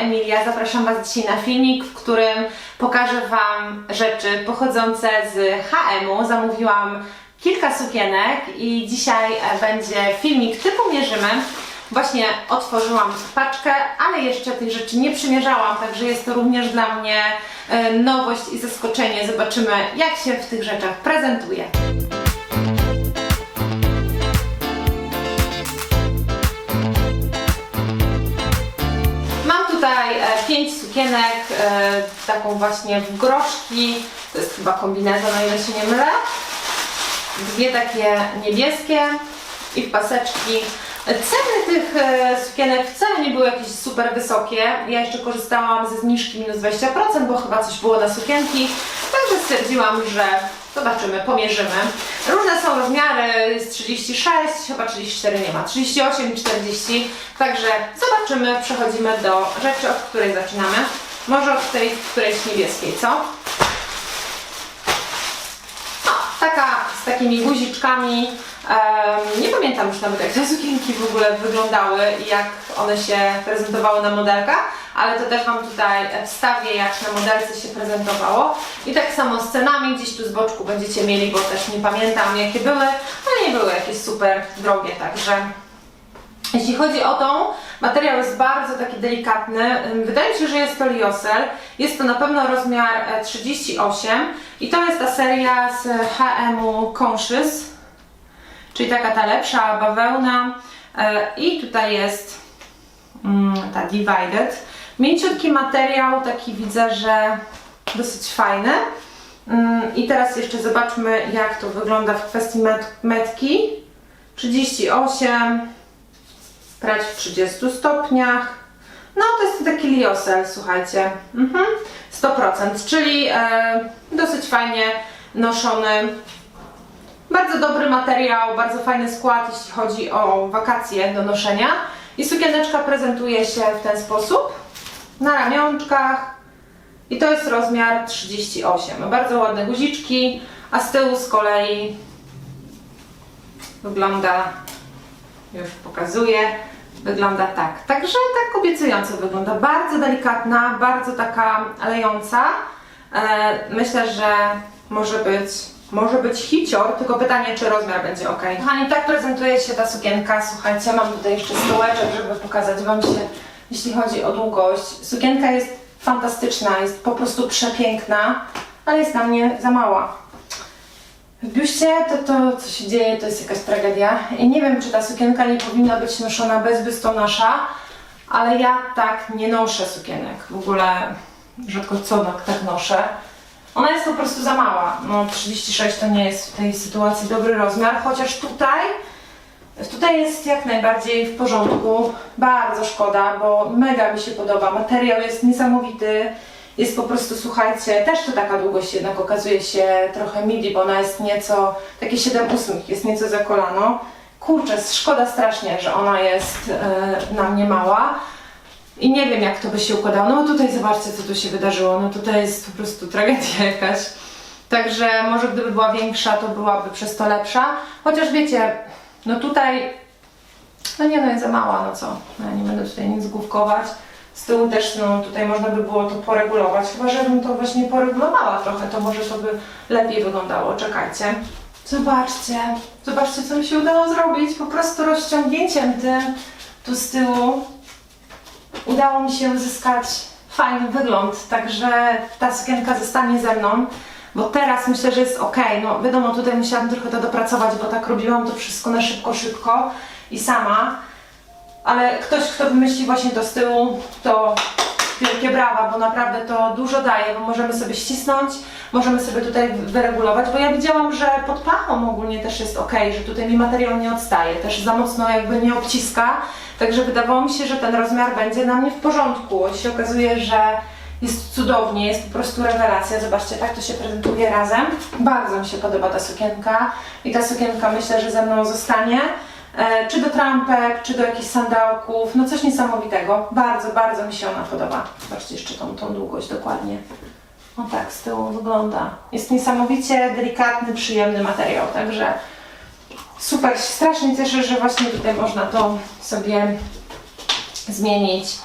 Emilia. Zapraszam Was dzisiaj na filmik, w którym pokażę Wam rzeczy pochodzące z H&M-u. Zamówiłam kilka sukienek i dzisiaj e, będzie filmik typu mierzymy. Właśnie otworzyłam paczkę, ale jeszcze tych rzeczy nie przymierzałam, także jest to również dla mnie e, nowość i zaskoczenie. Zobaczymy, jak się w tych rzeczach prezentuje. Sukienek, e, taką właśnie w groszki, to jest chyba kombinezon, o ile się nie mylę. Dwie takie niebieskie i w paseczki. Ceny tych e, sukienek wcale nie były jakieś super wysokie. Ja jeszcze korzystałam ze zniżki minus 20%, bo chyba coś było na sukienki. Także stwierdziłam, że zobaczymy, pomierzymy. Różne są rozmiary, jest 36, chyba 34 nie ma, 38 i 40. Także zobaczymy, przechodzimy do rzeczy, od której zaczynamy. Może od tej którejś niebieskiej, co? No, taka z takimi guziczkami. Nie pamiętam już nawet jak te sukienki w ogóle wyglądały i jak one się prezentowały na modelkach, ale to też Wam tutaj wstawię jak na modelce się prezentowało. I tak samo z cenami gdzieś tu z boczku będziecie mieli, bo też nie pamiętam jakie były, ale nie były jakieś super drogie, także jeśli chodzi o tą, materiał jest bardzo taki delikatny. Wydaje mi się, że jest to liosel. Jest to na pewno rozmiar e, 38 i to jest ta seria z H&M-u Conscious, czyli taka ta lepsza bawełna. E, I tutaj jest mm, ta Divided. Mięciutki materiał, taki widzę, że dosyć fajny. Mm, I teraz jeszcze zobaczmy, jak to wygląda w kwestii met metki. 38 prać w 30 stopniach. No to jest taki liosel, słuchajcie. Mhm. 100%, czyli e, dosyć fajnie noszony. Bardzo dobry materiał, bardzo fajny skład, jeśli chodzi o wakacje do noszenia. I sukieneczka prezentuje się w ten sposób. Na ramionczkach. I to jest rozmiar 38. Bardzo ładne guziczki, a z tyłu z kolei wygląda już pokazuję. Wygląda tak. Także tak obiecująco wygląda. Bardzo delikatna, bardzo taka lejąca. E, myślę, że może być, może być hicior, tylko pytanie, czy rozmiar będzie ok. Kochani, tak prezentuje się ta sukienka. Słuchajcie, mam tutaj jeszcze stołeczek, żeby pokazać Wam się, jeśli chodzi o długość. Sukienka jest fantastyczna, jest po prostu przepiękna, ale jest na mnie za mała. W biuście to, to, co się dzieje, to jest jakaś tragedia. I nie wiem, czy ta sukienka nie powinna być noszona bez biustonosza, ale ja tak nie noszę sukienek. W ogóle rzadko co tak noszę. Ona jest po prostu za mała. No 36 to nie jest w tej sytuacji dobry rozmiar, chociaż tutaj Tutaj jest jak najbardziej w porządku. Bardzo szkoda, bo mega mi się podoba. Materiał jest niesamowity. Jest po prostu, słuchajcie, też to taka długość jednak okazuje się trochę midi, bo ona jest nieco, takie 7 ósmych, jest nieco za kolano. Kurczę, szkoda strasznie, że ona jest e, na mnie mała. I nie wiem, jak to by się układało. No tutaj zobaczcie, co tu się wydarzyło. No tutaj jest po prostu tragedia jakaś. Także może gdyby była większa, to byłaby przez to lepsza. Chociaż wiecie, no tutaj, no nie no, jest za mała, no co. No, ja nie będę tutaj nic główkować. Z tyłu też, no tutaj można by było to poregulować. Chyba, żebym to właśnie poregulowała trochę, to może to by lepiej wyglądało. Czekajcie. Zobaczcie, zobaczcie, co mi się udało zrobić. Po prostu rozciągnięciem tym tu z tyłu udało mi się uzyskać fajny wygląd, także ta sukienka zostanie ze mną, bo teraz myślę, że jest ok. No wiadomo, tutaj musiałam trochę to dopracować, bo tak robiłam to wszystko na szybko, szybko i sama, ale ktoś, kto wymyśli właśnie to z tyłu, to wielkie brawa, bo naprawdę to dużo daje, bo możemy sobie ścisnąć, możemy sobie tutaj wyregulować, bo ja widziałam, że pod pachą ogólnie też jest ok, że tutaj mi materiał nie odstaje, też za mocno jakby nie obciska, także wydawało mi się, że ten rozmiar będzie na mnie w porządku, się okazuje, że jest cudownie, jest po prostu rewelacja, zobaczcie, tak to się prezentuje razem, bardzo mi się podoba ta sukienka i ta sukienka myślę, że ze mną zostanie, czy do trampek, czy do jakichś sandałków, no coś niesamowitego. Bardzo, bardzo mi się ona podoba. Zobaczcie jeszcze tą, tą długość dokładnie. O tak, z tyłu wygląda. Jest niesamowicie delikatny, przyjemny materiał, także super. Strasznie cieszę, że właśnie tutaj można to sobie zmienić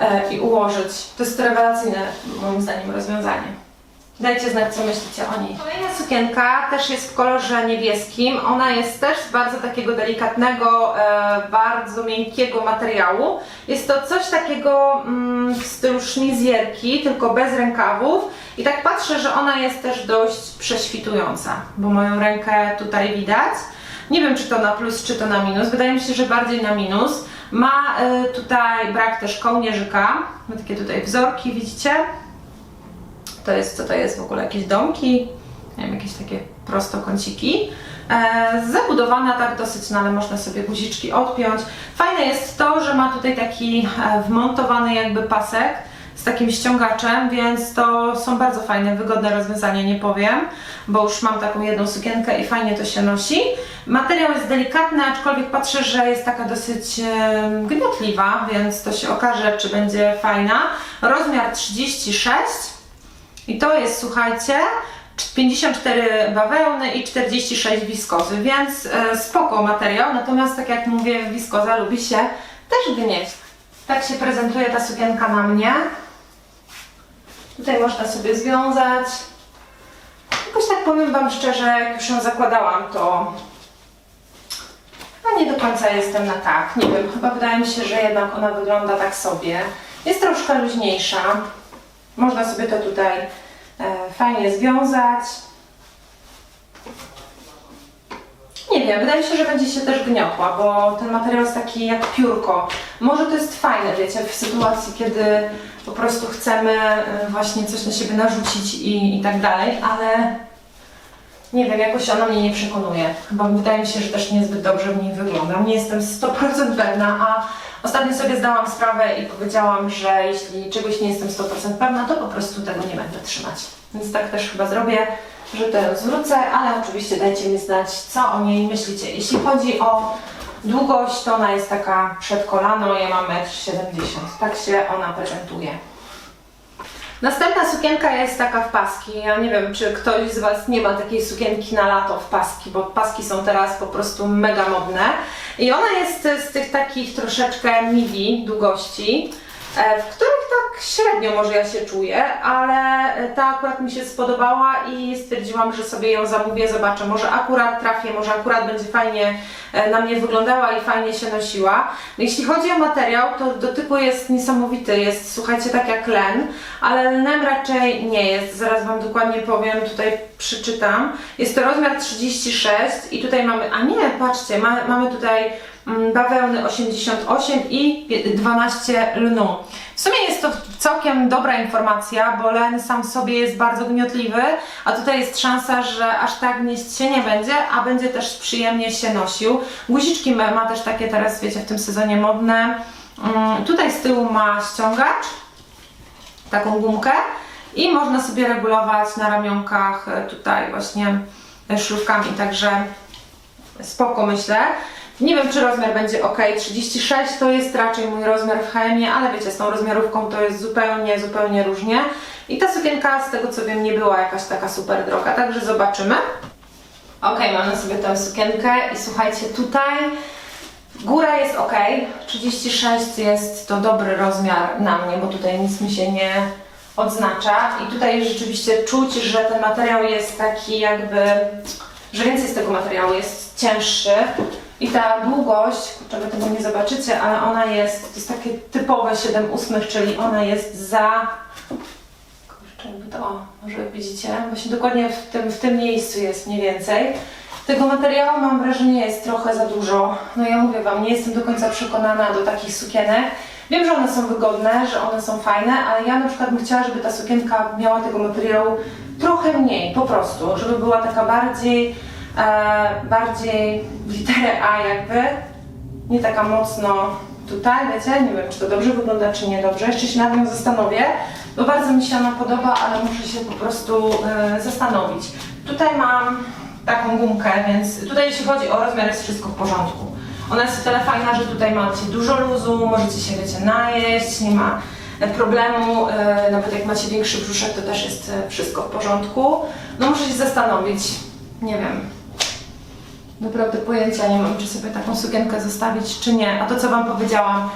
e, i ułożyć. To jest rewelacyjne moim zdaniem rozwiązanie. Dajcie znać, co myślicie o niej. Kolejna sukienka też jest w kolorze niebieskim. Ona jest też z bardzo takiego delikatnego, e, bardzo miękkiego materiału. Jest to coś takiego mm, w stylu tylko bez rękawów. I tak patrzę, że ona jest też dość prześwitująca, bo moją rękę tutaj widać. Nie wiem, czy to na plus, czy to na minus. Wydaje mi się, że bardziej na minus. Ma e, tutaj brak też kołnierzyka. Ma takie tutaj wzorki, widzicie? To jest, co to jest w ogóle? Jakieś domki, nie wiem, jakieś takie prostokąciki. E, zabudowana tak dosyć, no ale można sobie guziczki odpiąć. Fajne jest to, że ma tutaj taki e, wmontowany jakby pasek z takim ściągaczem, więc to są bardzo fajne, wygodne rozwiązania, nie powiem, bo już mam taką jedną sukienkę i fajnie to się nosi. Materiał jest delikatny, aczkolwiek patrzę, że jest taka dosyć e, gniotliwa, więc to się okaże, czy będzie fajna. Rozmiar 36 i to jest, słuchajcie, 54 bawełny i 46 wiskozy, więc e, spoko materiał, natomiast tak jak mówię, wiskoza lubi się też gnieść. Tak się prezentuje ta sukienka na mnie. Tutaj można sobie związać. Jakoś tak powiem Wam szczerze, jak już ją zakładałam, to a nie do końca jestem na tak. Nie wiem, chyba wydaje mi się, że jednak ona wygląda tak sobie. Jest troszkę luźniejsza. Można sobie to tutaj e, fajnie związać. Nie wiem, wydaje mi się, że będzie się też gniotła, bo ten materiał jest taki jak piórko. Może to jest fajne, wiecie, w sytuacji, kiedy po prostu chcemy e, właśnie coś na siebie narzucić i, i tak dalej, ale nie wiem, jakoś ona mnie nie przekonuje. Chyba wydaje mi się, że też niezbyt dobrze w niej wyglądam. Nie jestem 100% pewna, a ostatnio sobie zdałam sprawę i powiedziałam, że jeśli czegoś nie jestem 100% pewna, to po prostu tego nie będę trzymać. Więc tak też chyba zrobię, że to zwrócę, ale oczywiście dajcie mi znać, co o niej myślicie. Jeśli chodzi o długość, to ona jest taka przed kolano, ja mam 1,70 m. Tak się ona prezentuje. Następna sukienka jest taka w paski. Ja nie wiem, czy ktoś z Was nie ma takiej sukienki na lato w paski, bo paski są teraz po prostu mega modne. I ona jest z tych takich troszeczkę midi długości, w których tak średnio może ja się czuję, ale ta akurat mi się spodobała i stwierdziłam, że sobie ją zamówię, zobaczę, może akurat trafię, może akurat będzie fajnie e, na mnie wyglądała i fajnie się nosiła. Jeśli chodzi o materiał, to dotyku jest niesamowity, jest słuchajcie tak jak len, ale lnem raczej nie jest, zaraz Wam dokładnie powiem, tutaj przeczytam. Jest to rozmiar 36 i tutaj mamy, a nie, patrzcie, ma, mamy tutaj bawełny 88 i pie- 12 lnu. W sumie jest to całkiem dobra informacja, bo len sam sobie jest bardzo gniotliwy, a tutaj jest szansa, że aż tak gnieść się nie będzie, a będzie też przyjemnie się nosił. Guziczki ma ma też takie teraz, wiecie, w tym sezonie modne. Mm, Tutaj z tyłu ma ściągacz, taką gumkę i można sobie regulować na ramionkach e, tutaj właśnie e, szlufkami, także spoko myślę. Nie wiem, czy rozmiar będzie ok. 36 to jest raczej mój rozmiar w HM, ale wiecie, z tą rozmiarówką to jest zupełnie, zupełnie różnie. I ta sukienka, z tego co wiem, nie była jakaś taka super droga, także zobaczymy. Ok, mamy sobie tę sukienkę i słuchajcie, tutaj góra jest ok. 36 jest to dobry rozmiar na mnie, bo tutaj nic mi się nie odznacza. I tutaj rzeczywiście czuć, że ten materiał jest taki jakby, że więcej z tego materiału jest cięższy. I ta długość, wy tego nie zobaczycie, ale ona jest, to jest takie typowe 7 ósmych, czyli ona jest za... Kurczę, to, może widzicie, właśnie dokładnie w tym, w tym miejscu jest mniej więcej. Tego materiału mam wrażenie jest trochę za dużo. No ja mówię Wam, nie jestem do końca przekonana do takich sukienek. Wiem, że one są wygodne, że one są fajne, ale ja na przykład bym chciała, żeby ta sukienka miała tego materiału trochę mniej, po prostu, żeby była taka bardziej, bardziej w literę A jakby, nie taka mocno tutaj, wiecie, nie wiem, czy to dobrze wygląda, czy niedobrze, jeszcze się nad nią zastanowię, bo bardzo mi się ona podoba, ale muszę się po prostu e, zastanowić. Tutaj mam taką gumkę, więc tutaj jeśli chodzi o rozmiar jest wszystko w porządku. Ona jest o tyle fajna, że tutaj macie dużo luzu, możecie się wiecie najeść, nie ma e, problemu, e, nawet jak macie większy brzuszek, to też jest e, wszystko w porządku. No muszę się zastanowić, nie wiem, Naprawdę pojęcia nie mam, czy sobie taką sukienkę zostawić, czy nie. A to, co Wam powiedziałam,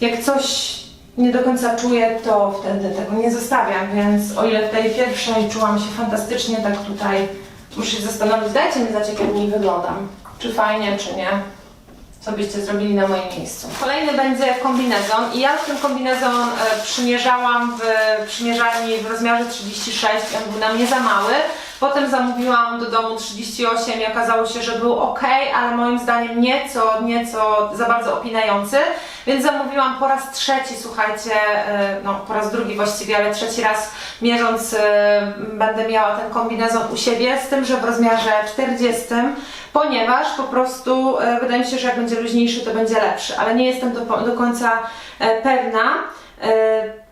jak coś nie do końca czuję, to wtedy tego nie zostawiam, więc o ile w tej pierwszej czułam się fantastycznie, tak tutaj muszę się zastanowić, dajcie mi znać, jak ja w niej wyglądam. Czy fajnie, czy nie. Co byście zrobili na moim miejscu. Kolejny będzie kombinezon i ja ten kombinezon e, przymierzałam w przymierzalni w rozmiarze 36 i on był na mnie za mały. Potem zamówiłam do domu 38 i okazało się, że był ok, ale moim zdaniem nieco, nieco za bardzo opinający. Więc zamówiłam po raz trzeci, słuchajcie, e, no po raz drugi właściwie, ale trzeci raz mierząc e, będę miała ten kombinezon u siebie, z tym, że w rozmiarze 40, ponieważ po prostu e, wydaje mi się, że jak będzie luźniejszy, to będzie lepszy, ale nie jestem do, do końca pewna.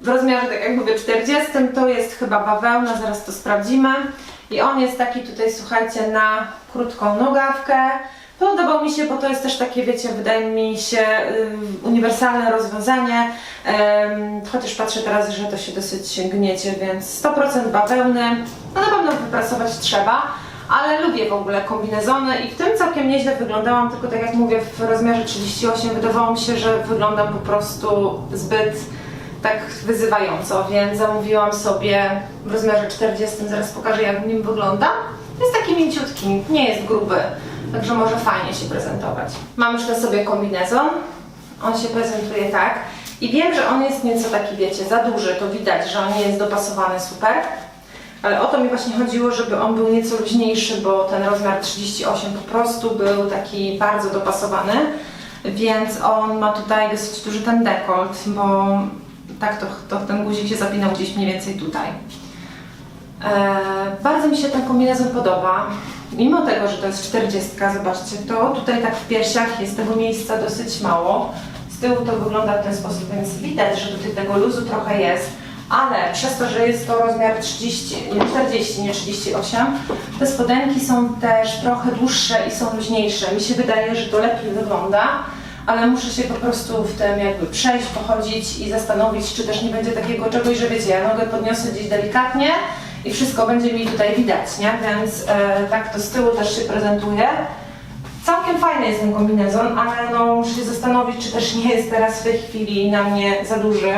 W rozmiarze, tak jak mówię, 40 to jest chyba bawełna, zaraz to sprawdzimy. I on jest taki tutaj, słuchajcie, na krótką nogawkę. Podobał mi się, bo to jest też takie, wiecie, wydaje mi się y, uniwersalne rozwiązanie. Chociaż patrzę teraz, że to się dosyć gniecie, więc 100% bawełny. No na pewno wypracować trzeba, ale lubię w ogóle kombinezony i w tym całkiem nieźle wyglądałam, tylko tak jak mówię, w rozmiarze 38 wydawało mi się, że wyglądam po prostu zbyt tak wyzywająco, więc zamówiłam sobie w rozmiarze 40, zaraz pokażę jak w nim wygląda. Jest taki mięciutki, nie jest gruby, także może fajnie się prezentować. Mam już na sobie kombinezon, on się prezentuje tak. I wiem, że on jest nieco taki, wiecie, za duży, to widać, że on nie jest dopasowany super, ale o to mi właśnie chodziło, żeby on był nieco luźniejszy, bo ten rozmiar 38 po prostu był taki bardzo dopasowany, więc on ma tutaj dosyć duży ten dekolt, bo tak to, to ten guzik się zapinał gdzieś mniej więcej tutaj. E, bardzo mi się ten kombinezon podoba. Mimo tego, że to jest 40, zobaczcie, to tutaj tak w piersiach jest tego miejsca dosyć mało. Z tyłu to wygląda w ten sposób, więc widać, że tutaj tego luzu trochę jest, ale przez to, że jest to rozmiar 30, nie 40, nie 38, te spodenki są też trochę dłuższe i są luźniejsze. Mi się wydaje, że to lepiej wygląda, ale muszę się po prostu w tym jakby przejść, pochodzić i zastanowić, czy też nie będzie takiego czegoś, że wiecie, ja nogę podniosę gdzieś delikatnie i wszystko będzie mi tutaj widać, nie? Więc e, tak to z tyłu też się prezentuje. Całkiem fajny jest ten kombinezon, ale no muszę się zastanowić, czy też nie jest teraz w tej chwili na mnie za duży.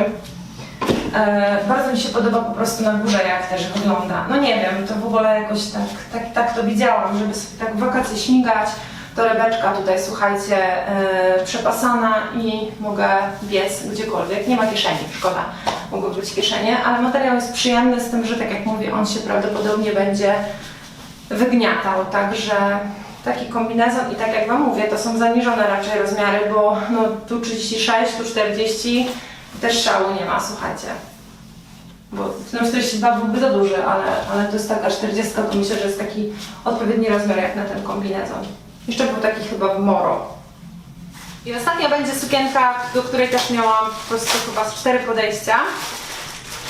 E, bardzo mi się podoba po prostu na górze, jak też wygląda. No nie wiem, to w ogóle jakoś tak, tak, tak to widziałam, żeby sobie tak w wakacje śmigać. Torebeczka tutaj, słuchajcie, e, przepasana i mogę biec gdziekolwiek. Nie ma kieszeni, szkoda, mogą być kieszenie, ale materiał jest przyjemny z tym, że tak jak mówię, on się prawdopodobnie będzie wygniatał, także taki kombinezon i tak jak Wam mówię, to są zaniżone raczej rozmiary, bo no, tu 36, tu 40, też szału nie ma, słuchajcie. Bo no 42 byłby za duży, ale, ale to jest taka 40, to myślę, że jest taki odpowiedni rozmiar jak na ten kombinezon. Jeszcze był taki chyba w moro. I ostatnia będzie sukienka, do której też miałam po prostu chyba z cztery podejścia.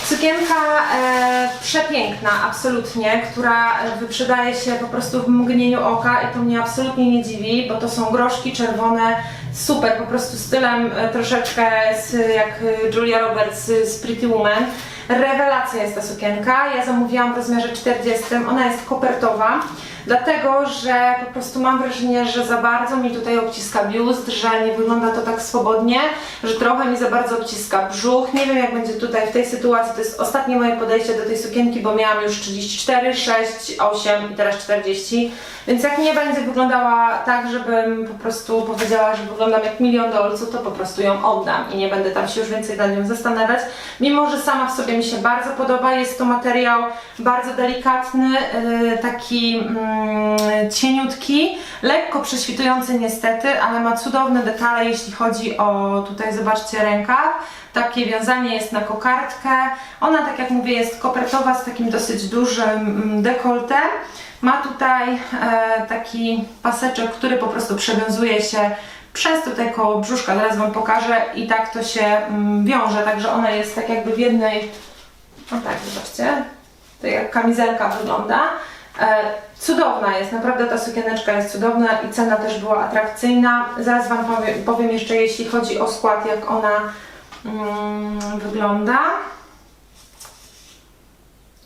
Sukienka e, przepiękna, absolutnie, która wyprzedaje się po prostu w mgnieniu oka i to mnie absolutnie nie dziwi, bo to są groszki czerwone, super, po prostu stylem e, troszeczkę z, jak Julia Roberts z Pretty Woman. Rewelacja jest ta sukienka, ja zamówiłam w rozmiarze 40, ona jest kopertowa, dlatego że po prostu mam wrażenie, że za bardzo mi tutaj obciska biust, że nie wygląda to tak swobodnie, że trochę mi za bardzo obciska brzuch. Nie wiem jak będzie tutaj w tej sytuacji, to jest ostatnie moje podejście do tej sukienki, bo miałam już 34, 6, 8 i teraz 40, więc jak nie będzie wyglądała tak, żebym po prostu powiedziała, że wyglądam jak milion dolców, to po prostu ją oddam i nie będę tam się już więcej nad nią zastanawiać. Mimo, że sama w sobie mi się bardzo podoba, jest to materiał bardzo delikatny, yy, taki mm, cieniutki, lekko prześwitujący niestety, ale ma cudowne detale, jeśli chodzi o tutaj zobaczcie rękaw. Takie wiązanie jest na kokardkę. Ona, tak jak mówię, jest kopertowa z takim dosyć dużym mm, dekoltem. Ma tutaj e, taki paseczek, który po prostu przewiązuje się przez tutaj koło brzuszka. Zaraz Wam pokażę i tak to się mm, wiąże, także ona jest tak jakby w jednej no tak, zobaczcie. To jak kamizelka wygląda. E, cudowna jest, naprawdę ta sukieneczka jest cudowna i cena też była atrakcyjna. Zaraz Wam powiem, powiem jeszcze, jeśli chodzi o skład, jak ona mm, wygląda.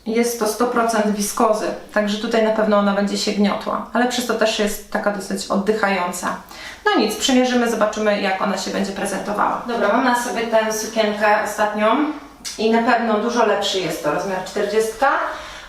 jest to 100% wiskozy, także tutaj na pewno ona będzie się gniotła, ale przez to też jest taka dosyć oddychająca. No nic, przymierzymy, zobaczymy jak ona się będzie prezentowała. Dobra, mam na sobie tę sukienkę ostatnią i na pewno dużo lepszy jest to rozmiar 40,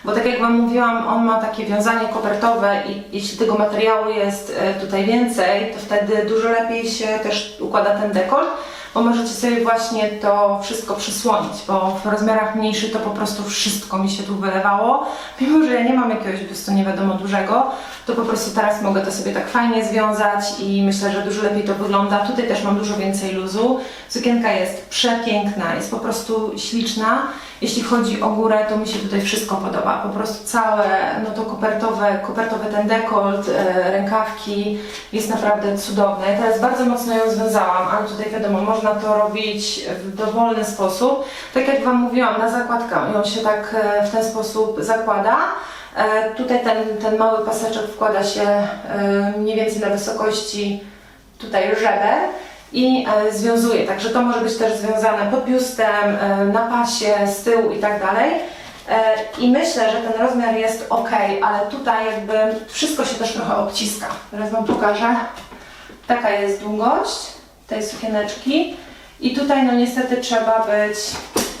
bo tak jak Wam mówiłam, on ma takie wiązanie kopertowe i jeśli tego materiału jest e, tutaj więcej, to wtedy dużo lepiej się też układa ten dekolt, bo możecie sobie właśnie to wszystko przysłonić, bo w rozmiarach mniejszych to po prostu wszystko mi się tu wylewało. Mimo, że ja nie mam jakiegoś biustu nie wiadomo dużego, to po prostu teraz mogę to sobie tak fajnie związać i myślę, że dużo lepiej to wygląda. Tutaj też mam dużo więcej luzu. Sukienka jest przepiękna, jest po prostu śliczna. Jeśli chodzi o górę, to mi się tutaj wszystko podoba. Po prostu całe, no to kopertowe, kopertowy ten dekolt, e, rękawki jest naprawdę cudowne. Ja teraz bardzo mocno ją związałam, ale tutaj wiadomo, można to robić w dowolny sposób. Tak jak Wam mówiłam, na zakładkę ją się tak e, w ten sposób zakłada. E, Tutaj ten, ten mały paseczek wkłada się mniej więcej na wysokości tutaj żeber i e, związuje, także to może być też związane pod biustem, e, na pasie, z tyłu i tak dalej. E, I myślę, że ten rozmiar jest ok, ale tutaj jakby wszystko się też trochę obciska. Teraz Wam pokażę. Taka jest długość tej sukieneczki i tutaj no niestety trzeba być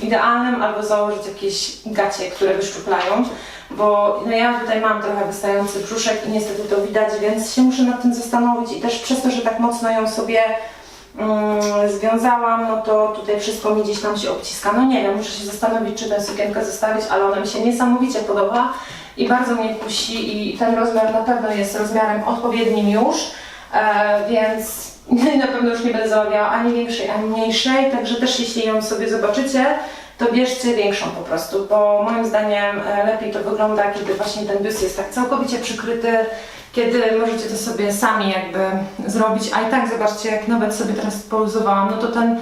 idealnym albo założyć jakieś gacie, które wyszczuplają, bo no ja tutaj mam trochę wystający brzuszek i niestety to widać, więc się muszę nad tym zastanowić i też przez to, że tak mocno ją sobie związałam, no to tutaj wszystko mi gdzieś tam się obciska. No nie wiem, muszę się zastanowić, czy tę sukienkę zostawić, ale ona mi się niesamowicie podoba i bardzo mnie kusi i ten rozmiar na pewno jest rozmiarem odpowiednim już, e, więc na pewno już nie będę zamawiała ani większej, ani mniejszej, także też jeśli ją sobie zobaczycie, to bierzcie większą po prostu, bo moim zdaniem e, lepiej to wygląda, kiedy właśnie ten biust jest tak całkowicie przykryty, kiedy możecie to sobie sami jakby zrobić, a i tak zobaczcie, jak nawet sobie teraz poluzowałam, no to ten,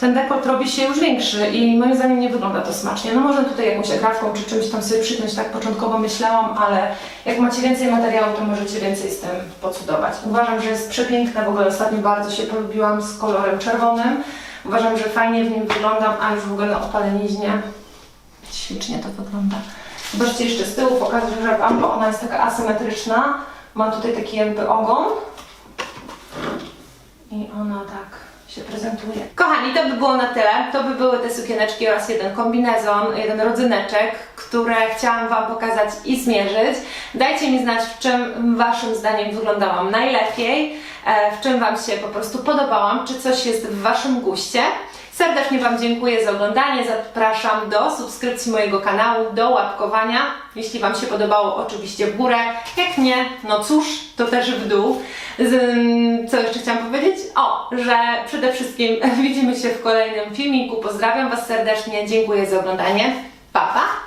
ten dekolt robi się już większy i moim zdaniem nie wygląda to smacznie. No można tutaj jakąś agrafką czy czymś tam sobie przypiąć, tak początkowo myślałam, ale jak macie więcej materiału, to możecie więcej z tym pocudować. Uważam, że jest przepiękna, w ogóle ostatnio bardzo się polubiłam z kolorem czerwonym. Uważam, że fajnie w nim wyglądam, a już w ogóle na opaleniźnie ślicznie to wygląda. Zobaczcie jeszcze z tyłu, pokażę Wam, bo ona jest taka asymetryczna. Ma tutaj taki jakby ogon. I ona tak się prezentuje. Kochani, to by było na tyle. To by były te sukieneczki oraz jeden kombinezon, jeden rodzyneczek, które chciałam Wam pokazać i zmierzyć. Dajcie mi znać, w czym Waszym zdaniem wyglądałam najlepiej, w czym Wam się po prostu podobałam, czy coś jest w Waszym guście. Serdecznie Wam dziękuję za oglądanie. Zapraszam do subskrypcji mojego kanału, do łapkowania. Jeśli Wam się podobało, oczywiście w górę. Jak nie, no cóż, to też w dół. Z, co jeszcze chciałam powiedzieć? O, że przede wszystkim widzimy się w kolejnym filmiku. Pozdrawiam Was serdecznie. Dziękuję za oglądanie. Pa, pa!